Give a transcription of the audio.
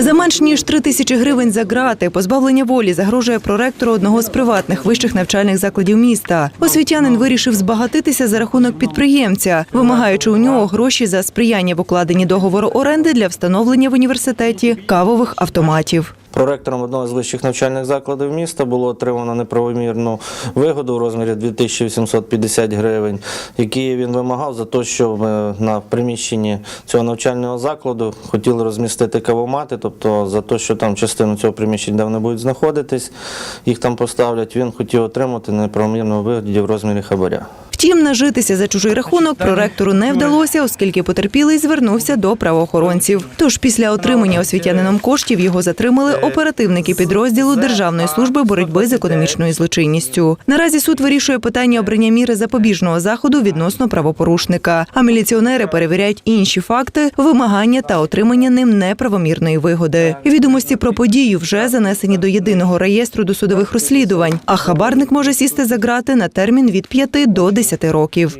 За менш ніж три тисячі гривень за грати позбавлення волі загрожує проректору одного з приватних вищих навчальних закладів міста. Освітянин вирішив збагатитися за рахунок підприємця, вимагаючи у нього гроші за сприяння в укладенні договору оренди для встановлення в університеті кавових автоматів. Проректором одного з вищих навчальних закладів міста було отримано неправомірну вигоду у розмірі 2850 гривень, які він вимагав за те, що на приміщенні цього навчального закладу хотіли розмістити кавомати, тобто за те, що там частину цього приміщення, де вони будуть знаходитись, їх там поставлять. Він хотів отримати неправомірну вигоду в розмірі хабаря. Втім, нажитися за чужий рахунок проректору не вдалося, оскільки потерпілий звернувся до правоохоронців. Тож після отримання освітянином коштів його затримали оперативники підрозділу Державної служби боротьби з економічною злочинністю. Наразі суд вирішує питання обрання міри запобіжного заходу відносно правопорушника. А міліціонери перевіряють інші факти вимагання та отримання ним неправомірної вигоди. Відомості про подію вже занесені до єдиного реєстру досудових розслідувань. А хабарник може сісти за грати на термін від 5 до 10 років.